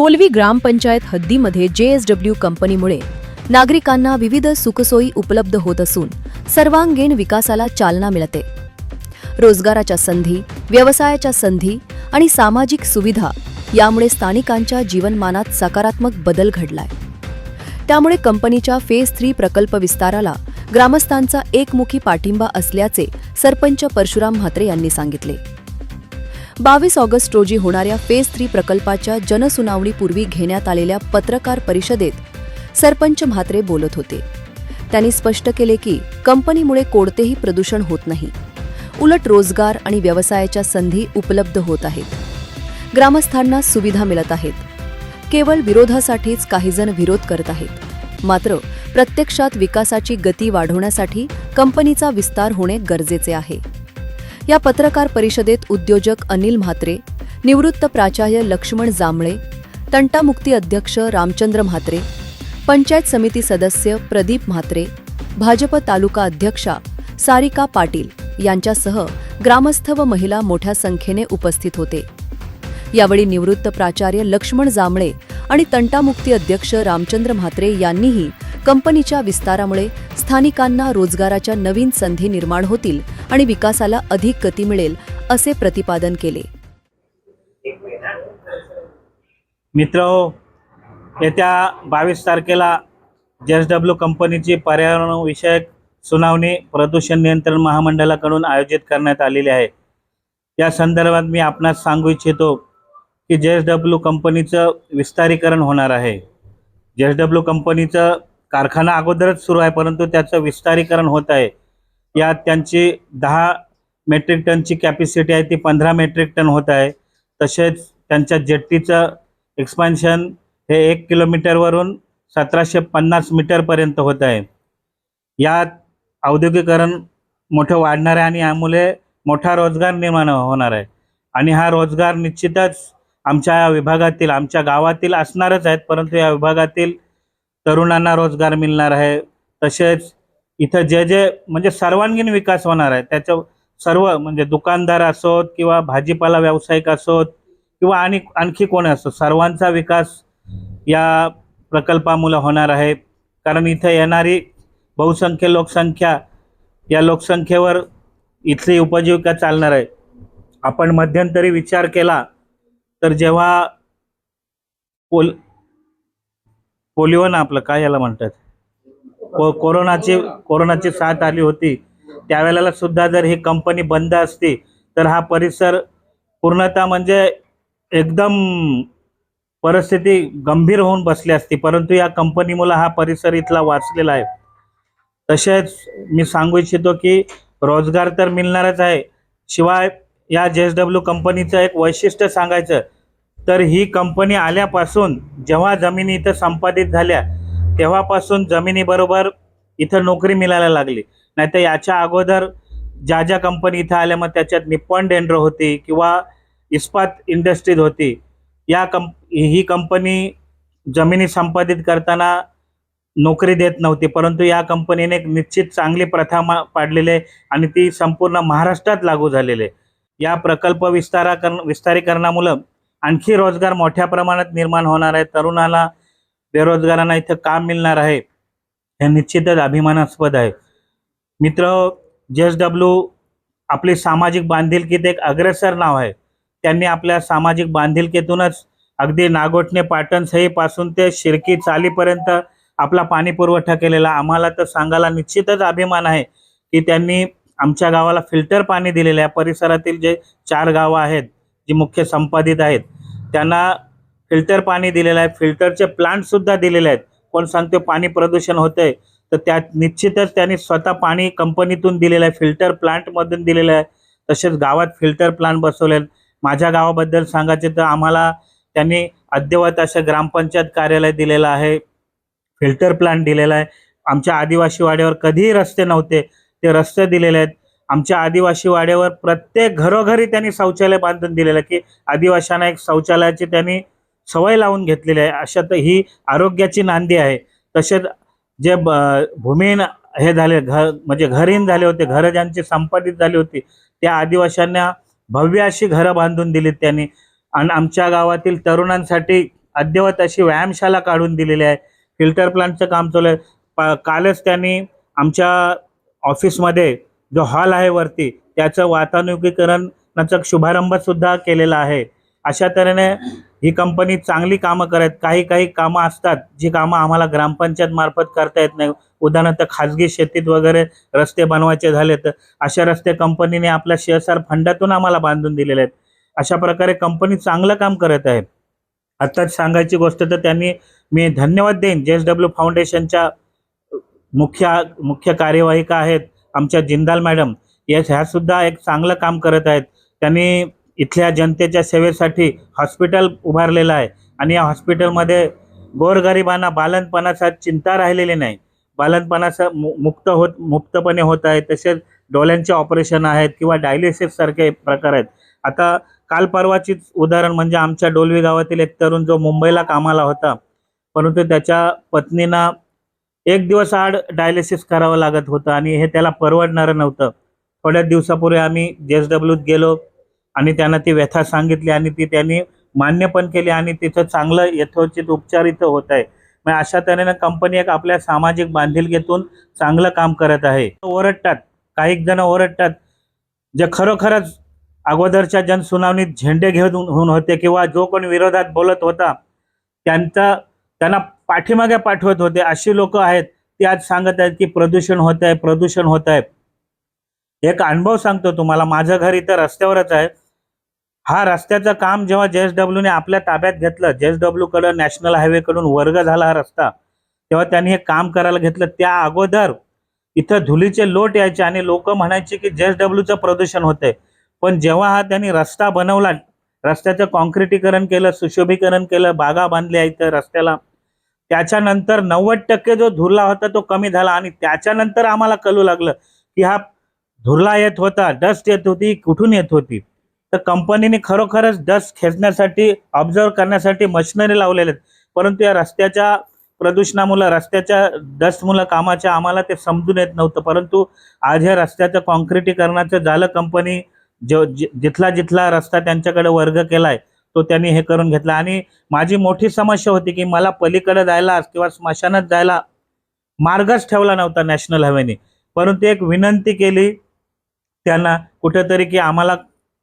डोलवी ग्रामपंचायत हद्दीमध्ये JSW कंपनीमुळे नागरिकांना विविध सुखसोयी उपलब्ध होत असून सर्वांगीण विकासाला चालना मिळते. रोजगाराच्या संधी व्यवसायाच्या संधी आणि सामाजिक सुविधा यामुळे स्थानिकांच्या जीवनमानात सकारात्मक बदल घडलाय. त्यामुळे कंपनीच्या फेज थ्री प्रकल्प विस्ताराला ग्रामस्थांचा एकमुखी पाठिंबा असल्याचे सरपंच परशुराम म्हात्रे यांनी सांगितले. बावीस ऑगस्ट रोजी होणाऱ्या फेज थ्री प्रकल्पाच्या जनसुनावणीपूर्वी घेण्यात आलेल्या पत्रकार परिषदेत सरपंच म्हात्रे बोलत होते. त्यांनी स्पष्ट केले की कंपनीमुळे कोणतेही प्रदूषण होत नाही. उलट रोजगार आणि व्यवसायाच्या संधी उपलब्ध होत आहेत. ग्रामस्थांना सुविधा मिळत आहेत. केवळ विरोधासाठीच काहीजण विरोध करत आहेत. मात्र प्रत्यक्षात विकासाची गती वाढवण्यासाठी कंपनीचा विस्तार होणे गरजेचे आहे. या पत्रकार परिषदेत उद्योजक अनिल म्हात्रे निवृत्त प्राचार्य लक्ष्मण जांभळे तंटामुक्ती अध्यक्ष रामचंद्र म्हात्रे पंचायत समिती सदस्य प्रदीप म्हात्रे भाजप तालुका अध्यक्षा सारिका पाटील यांच्यासह ग्रामस्थ व महिला मोठ्या संख्येने उपस्थित होते. यावेळी निवृत्त प्राचार्य लक्ष्मण जांभळे आणि तंटामुक्ती अध्यक्ष रामचंद्र म्हात्रे यांनीही कंपनीच्या विस्तारामुळे स्थानिकांना रोजगाराच्या नवीन संधी निर्माण होतील आणि विकासाला अधिक गती मिळेल असे प्रतिपादन केले. मित्र येत्या बावीस तारखेला जेस डब्ल्यू कंपनीची पर्यावरणविषयक सुनावणी प्रदूषण नियंत्रण महामंडळाकडून आयोजित करण्यात आलेली आहे. या संदर्भात मी आपणास सांगू इच्छितो की जेस डब्ल्यू कंपनीचं विस्तारीकरण होणार आहे. जेस डब्ल्यू कंपनीचं कारखाना अगोदरच सुरू आहे परंतु त्याचं विस्तारीकरण होत आहे. यात त्यांची दहा मेट्रिक टनची कॅपॅसिटी आहे ती पंधरा मेट्रिक टन होत आहे. तसेच त्यांच्या जेट्टीचं एक्सपान्शन हे एक किलोमीटरवरून सतराशे पन्नास मीटरपर्यंत होत आहे. यात औद्योगिकरण मोठं वाढणार आहे आणि यामुळे मोठा रोजगार निर्माण होणार आहे. आणि हा रोजगार निश्चितच आमच्या या विभागातील आमच्या गावातील असणारच आहेत परंतु या विभागातील तरुणांना रोजगार मिळणार आहे. तसेच इथं जे जे म्हणजे सर्वांगीण विकास होणार आहे त्याचं सर्व म्हणजे दुकानदार असोत किंवा भाजीपाला व्यावसायिक असोत किंवा आणि आणखी कोण असो सर्वांचा विकास या प्रकल्पामुळे होणार आहे. कारण इथं येणारी बहुसंख्य लोकसंख्या या लोकसंख्येवर इथली उपजीविका चालणार आहे. आपण मध्यंतरी विचार केला तर जेव्हा पोल पोलिओ ना आपलं काय याला म्हणतात? को कोरोनाची कोरोनाची साथ आली होती. त्यावेळेला सुद्धा जर ही कंपनी बंद असती तर हा परिसर पूर्णतः म्हणजे एकदम परिस्थिती गंभीर होऊन बसली असती. परंतु या कंपनीमुळे हा परिसर इथला वाचलेला आहे. तसेच मी सांगू इच्छितो की रोजगार तर मिळणारच आहे. शिवाय या जे एस डब्ल्यू कंपनीचं एक वैशिष्ट्य सांगायचं तर ही कंपनी आल्यापासून जेव्हा जमिनी इथं संपादित झाल्या तेव्हापासून जमिनीबरोबर इथं नोकरी मिळायला लागली. नाहीतर याच्या अगोदर ज्या ज्या कंपनी इथं आल्या मग त्याच्यात निप्पॉन डेंड्रो होती किंवा इस्पात इंडस्ट्रीज होती. या कंप ही कंपनी जमिनी संपादित करताना नोकरी देत नव्हती. परंतु या कंपनीने एक निश्चित चांगली प्रथा मा पाडलेली आहे आणि ती संपूर्ण महाराष्ट्रात लागू झालेली आहे. या प्रकल्प विस्ताराकरण विस्तारीकरणामुळं आणखी रोजगार मोठ्या प्रमाणात निर्माण होणार आहे. तरुणाला बेरोजगारांना इथं काम मिळणार आहे हे निश्चितच अभिमानास्पद आहे. मित्र जे एस डब्ल्यू आपली सामाजिक बांधिलकीत एक अग्रेसर नाव आहे. त्यांनी आपल्या सामाजिक बांधिलकीतूनच अगदी नागोठणे पाटण सहीपासून ते शिरकी चालीपर्यंत आपला पाणी पुरवठा केलेला. आम्हाला तर सांगायला निश्चितच अभिमान आहे की त्यांनी आमच्या गावाला फिल्टर पाणी दिलेलं आहे. परिसरातील जे चार गावं आहेत जी मुख्य संपादित आहेत त्यांना फिल्टर पाणी दिलेलं आहे. फिल्टरचे प्लांटसुद्धा दिलेले आहेत. कोण सांगतो पाणी प्रदूषण होतंय? तर त्यात निश्चितच त्यांनी स्वतः पाणी कंपनीतून दिलेलं आहे. फिल्टर प्लांटमधून दिलेलं आहे. तसेच गावात फिल्टर प्लांट बसवले आहेत. माझ्या गावाबद्दल सांगायचे तर आम्हाला त्यांनी अद्ययावत असं ग्रामपंचायत कार्यालय दिलेलं आहे. फिल्टर प्लांट दिलेला आहे. आमच्या आदिवासी वाड्यावर कधीही रस्ते नव्हते. ते रस्ते दिलेले आहेत. आमच्या आदिवासी वाड्यावर प्रत्येक घरोघरी त्यांनी शौचालय बांधून दिलेलं आहे की आदिवाशांना एक शौचालयाची त्यांनी सवय लावून घेतलेली आहे. अशा तर ही आरोग्याची नांदी आहे. तसेच जे ब भूमिहीन हे झाले घर म्हणजे घरहीन झाले होते घरं ज्यांची संपादित झाली होती त्या आदिवाशांना भव्य अशी घरं बांधून दिलीत त्यांनी. आणि आमच्या गावातील तरुणांसाठी अद्ययावत अशी व्यायामशाला काढून दिलेली आहे. फिल्टर प्लांटचं काम चालू आहे. पा- कालच त्यांनी आमच्या ऑफिसमध्ये जो हॉल आहे वरती त्याचं वातानुकीकरणाचा शुभारंभ सुद्धा केलेला आहे. अशा तऱ्हेने ही कंपनी चांगली कामं करत काही काही कामं असतात जी कामं आम्हाला ग्रामपंचायत मार्फत करता येत नाही. उदाहरणार्थ खाजगी शेतीत वगैरे रस्ते बनवायचे झाले तर अशा रस्ते कंपनीने आपल्या सीएसआर फंडातून आम्हाला बांधून दिलेले आहेत. अशा प्रकारे कंपनी चांगलं काम करत आहे. आत्ताच सांगायची गोष्ट तर त्यांनी मी धन्यवाद देईन. जे एस डब्ल्यू फाउंडेशनच्या मुख्य मुख्य कार्यवाहिका आहेत आमच्या जिंदाल मॅडम. या ह्यासुद्धा एक चांगलं काम करत आहेत. त्यांनी इथल्या जनतेच्या सेवेसाठी हॉस्पिटल उभारलेलं आहे. आणि या हॉस्पिटलमध्ये गोरगरिबांना बालनपणाचा चिंता राहिलेली नाही. बालनपणाचा मु मुक्त होत मुक्तपणे होत आहे. तसेच डोळ्यांचे ऑपरेशन आहेत किंवा डायलिसिससारखे प्रकार आहेत. आता काल परवाचीच उदाहरण म्हणजे आमच्या डोलवी गावातील एक तरुण जो मुंबईला कामाला होता. परंतु त्याच्या पत्नीना एक दिवस आड डायलिसिस करावं लागत होतं आणि हे त्याला परवडणारं नव्हतं. थोड्याच दिवसापूर्वी आम्ही जे एस डब्ल्यूत गेलो. आणि त्यांना ती व्यथा सांगितली आणि ती त्यांनी मान्य पण केली आणि तिथं चांगलं यथोचित उपचार इथं होत आहे. मग अशा तऱ्हेनं कंपनी एक आपल्या सामाजिक बांधिलकीतून चांगलं काम करत आहे. ओरडतात काही जण ओरडतात जे खरोखरच अगोदरच्या जनसुनावणीत झेंडे घेऊन होऊन होते किंवा जो कोण विरोधात बोलत होता त्यांचा त्यांना पाठीमागे पाठवत होते. अशी लोक आहेत ती आज सांगत आहेत की प्रदूषण होत आहे प्रदूषण होत आहे. एक अनुभव सांगतो तुम्हाला. माझं घर इथं रस्त्यावरच आहे. हा रस्त्याचं काम जेव्हा जेएसडब्ल्यूने आपल्या ताब्यात घेतलं जेएसडब्ल्यू एस डब्ल्यूकडं नॅशनल हायवेकडून वर्ग झाला हा रस्ता तेव्हा त्यांनी हे काम करायला घेतलं. त्या अगोदर इथं धुलीचे लोट यायचे आणि लोक म्हणायचे की जेएसडब्ल्यूचं प्रदूषण होतंय. पण जेव्हा हा त्यांनी रस्ता बनवला रस्त्याचं कॉन्क्रिटीकरण केलं सुशोभीकरण केलं बागा बांधल्या इथं रस्त्याला त्याच्यानंतर नव्वद टक्के जो धुरला होता तो कमी झाला आणि त्याच्यानंतर आम्हाला कळू लागलं की हा धुरला येत होता डस्ट येत होती कुठून येत होती. तर कंपनीने खरोखरच डस्ट खेचण्यासाठी ऑब्झर्व करण्यासाठी मशिनरी लावलेल्या आहेत. परंतु या रस्त्याच्या प्रदूषणामुळं रस्त्याच्या डस्टमुळं कामाच्या आम्हाला ते समजून येत नव्हतं. परंतु आज ह्या रस्त्याचं कॉन्क्रिटीकरणाचं झालं कंपनी जो जि- जिथला जिथला रस्ता त्यांच्याकडे वर्ग केलाय तो त्यांनी हे करून घेतला. आणि माझी मोठी समस्या होती की मला पलीकडे जायला किंवा स्मशानात जायला मार्गच ठेवला नव्हता नॅशनल हायवेने. परंतु एक विनंती केली त्यांना कुठेतरी की आम्हाला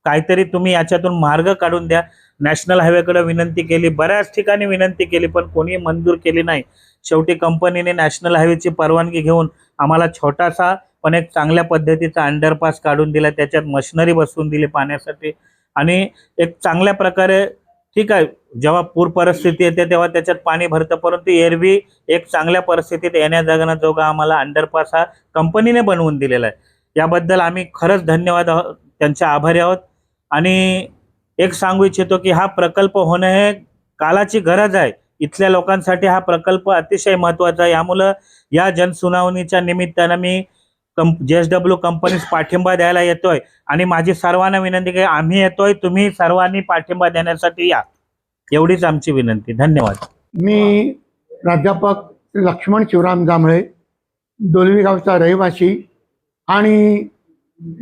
काहीतरी तुम्ही याच्यातून मार्ग काढून द्या. नॅशनल हायवेकडे विनंती केली बऱ्याच ठिकाणी विनंती केली पण कोणी मंजूर केली नाही. शेवटी कंपनीने नॅशनल हायवेची परवानगी घेऊन आम्हाला छोटासा पण एक चांगल्या पद्धतीचा अंडरपास काढून दिला. त्याच्यात मशिनरी बसवून दिली पाण्यासाठी. आणि एक चांगल्या प्रकारे ठीक आहे जेव्हा पूर परिस्थिती येते तेव्हा त्याच्यात पाणी भरतं परंतु एरवी एक चांगल्या परिस्थितीत येण्या जगण्याजोगा आम्हाला अंडरपास हा कंपनीने बनवून दिलेला आहे. याबद्दल आम्ही खरंच धन्यवाद आहोत. त्यांचे आभारी आहोत. आणि एक सांगू इच्छितो की हा प्रकल्प होणं हे कालाची गरज आहे. इथल्या लोकांसाठी हा प्रकल्प अतिशय महत्त्वाचा आहे. यामुळं या जनसुनावणीच्या निमित्तानं मी कंप जे एस डब्ल्यू कंपनीस पाठिंबा द्यायला येतोय. आणि माझी सर्वांना विनंती की आम्ही येतोय तुम्ही सर्वांनी पाठिंबा देण्यासाठी या. एवढीच आमची विनंती. धन्यवाद. मी प्राध्यापक लक्ष्मण शिवराम जांभळे डोलवी गावचा रहिवासी आणि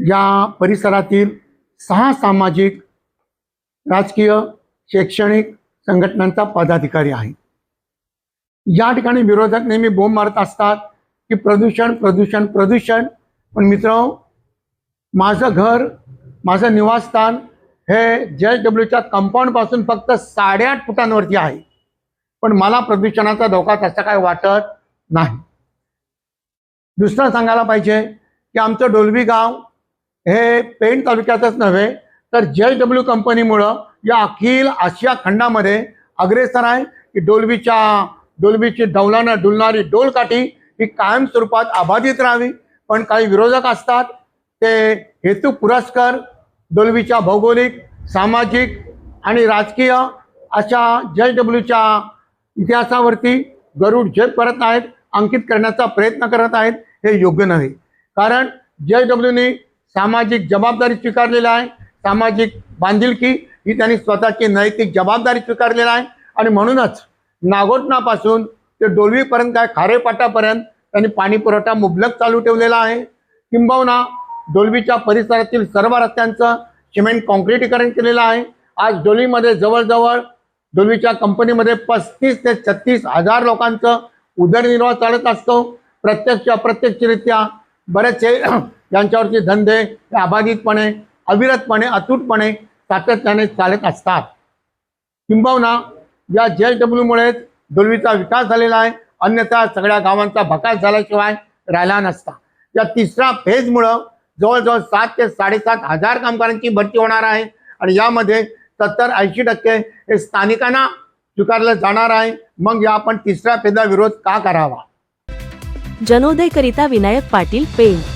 या परिसरातील सहा सामाजिक राजकीय शैक्षणिक संघटनांचा पदाधिकारी आहे. या ठिकाणी विरोधक नेहमी बोंब मारत असतात की प्रदूषण प्रदूषण प्रदूषण. पण मित्र माझं घर माझं निवासस्थान हे जे एस डब्ल्यूच्या कंपाऊंडपासून फक्त साडेआठ फुटांवरती आहे. पण मला प्रदूषणाचा धोका तसा काय वाटत नाही. दुसरं सांगायला पाहिजे की आमचं डोलवी गाव हे पेण तालुक्यातच नव्हे तर जे डब्ल्यू कंपनीमुळं या अखिल आशिया खंडामध्ये अग्रेसर आहे की डोलबीच्या डोलबीची डौलानं डुलणारी डोलकाठी ही कायम स्वरूपात अबाधित राहावी. पण काही विरोधक असतात ते हेतू पुरस्कर डोलबीच्या भौगोलिक सामाजिक आणि राजकीय अशा जे डब्ल्यूच्या इतिहासावरती गरुड झेप करत आहेत अंकित करण्याचा प्रयत्न करत आहेत हे योग्य नव्हे. कारण जे डब्ल्यूनी सामाजिक जबाबदारी स्वीकारलेला आहे. सामाजिक बांधिलकी ही त्यांनी स्वतःची नैतिक जबाबदारी स्वीकारलेला आहे. आणि म्हणूनच नागोटणापासून ते डोलवीपर्यंत काय खारेपाटापर्यंत त्यांनी पाणी पुरवठा मुबलक चालू ठेवलेला आहे. किंबहुना डोलवीच्या परिसरातील सर्व रस्त्यांचं सिमेंट कॉन्क्रिटीकरण केलेलं आहे. आज डोलवीमध्ये जवळजवळ डोलवीच्या कंपनीमध्ये पस्तीस ते छत्तीस हजार लोकांचं उदरनिर्वाह चालत असतो. प्रत्यक्ष अप्रत्यक्षरित्या बरेचसे यांच्यावरचे धंदे हे अबाधितपणे अविरतपणे अतूटपणे सातत्याने चालत असतात. किंबहुना या जे एस डब्ल्यूमुळेच दोलवीचा विकास झालेला आहे. अन्यथा सगळ्या गावांचा भकास झाल्याशिवाय राहिला नसता. या तिसऱ्या फेजमुळं जवळजवळ सात ते साडेसात हजार कामगारांची भरती होणार आहे. आणि यामध्ये सत्तर ऐंशी टक्के हे स्थानिकांना स्वीकारलं जाणार आहे. मग या आपण तिसऱ्या फेजा विरोध का करावा? जनोदयकरिता विनायक पाटील पेंट